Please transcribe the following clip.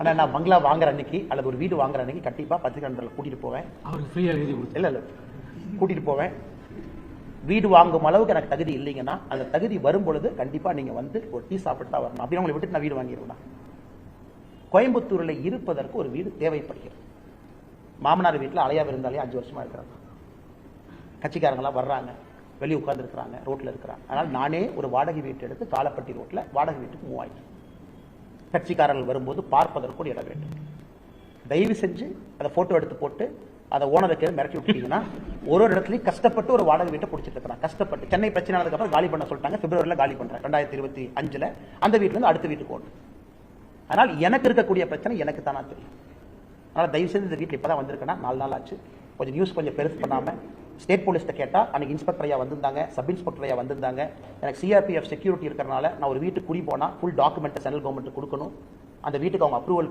ஆனால் நான் பங்களா வாங்குற அன்னைக்கு அல்லது ஒரு வீடு வாங்குற அன்னைக்கு கண்டிப்பாக பத்திரிகை நண்பர்களை கூட்டிகிட்டு போவேன். அவருக்கு ஃப்ரீயாக எழுதி கொடுத்து இல்லை இல்லை. கூட்டிகிட்டு போவேன். வீடு வாங்கும் அளவுக்கு எனக்கு தகுதி இல்லைங்கன்னா அந்த தகுதி வரும் பொழுது கண்டிப்பாக நீங்கள் வந்து ஒரு டீ சாப்பிட்டு தான் வரணும். அப்படி உங்களை விட்டுட்டு நான் வீடு வாங்கிடுவேன்? கோயம்புத்தூரில் இருப்பதற்கு ஒரு வீடு தேவைப்படுகிறது. மாமனார் வீட்டில் அலையா இருந்தாலே அஞ்சு வருஷமா இருக்கிறாங்க. கட்சிக்காரங்களாம் வர்றாங்க. வெளியே உட்கார்ந்துருக்குறாங்க ரோட்டில் இருக்கிறாங்க. அதனால் நானே ஒரு வாடகை வீட்டு எடுத்து காலப்பட்டி ரோட்டில் வாடகை வீட்டுக்கு மூவ் ஆயிட்டேன். கட்சிக்காரர்கள் வரும்போது பார்ப்பதற்கு இடம் வேண்டும். தயவு செஞ்சு அதை போட்டோ எடுத்து போட்டு அதை ஓனருக்கு மிரட்டி விட்டீங்கன்னா ஒரு ஒரு இடத்துலையும் கஷ்டப்பட்டு ஒரு வாடகை வீட்டை பிடிச்சிட்டு இருக்கிறான் கஷ்டப்பட்டு. சென்னை பிரச்சனை ஆனதுக்கப்புறம் காலி பண்ண சொல்லிட்டாங்க. பிப்ரவரியில் காலி பண்ணுறேன் ரெண்டாயிரத்தி இருபத்தி அஞ்சில் அந்த வீட்டிலேருந்து அடுத்த வீட்டுக்கு ஓடும். அதனால் எனக்கு இருக்கக்கூடிய பிரச்சனை எனக்கு தானா தெரியும். அதனால் தயவு செஞ்சு இந்த வீட்டில் இப்போ தான் வந்திருக்கேன்னா நாலு நாள் ஆச்சு. கொஞ்சம் நியூஸ் கொஞ்சம் பெருசு பண்ணாமல் ஸ்டேட் போலீஸ்ட்ட கேட்டால் அன்றைக்கி இன்ஸ்பெக்டர் ஐயா வந்திருந்தாங்க சப் இன்ஸ்பெக்டர் ஐயா வந்திருந்தாங்க. எனக்கு சிஆர்பிஎஃப் செக்யூரிட்டி இருக்கிறனால நான் ஒரு வீட்டுக்கு குடி போனால் ஃபுல் டாக்குமெண்ட்டை சென்ட்ரல் கவர்மெண்ட் கொடுக்கணும். அந்த வீட்டுக்கு அவங்க அப்ரூவல்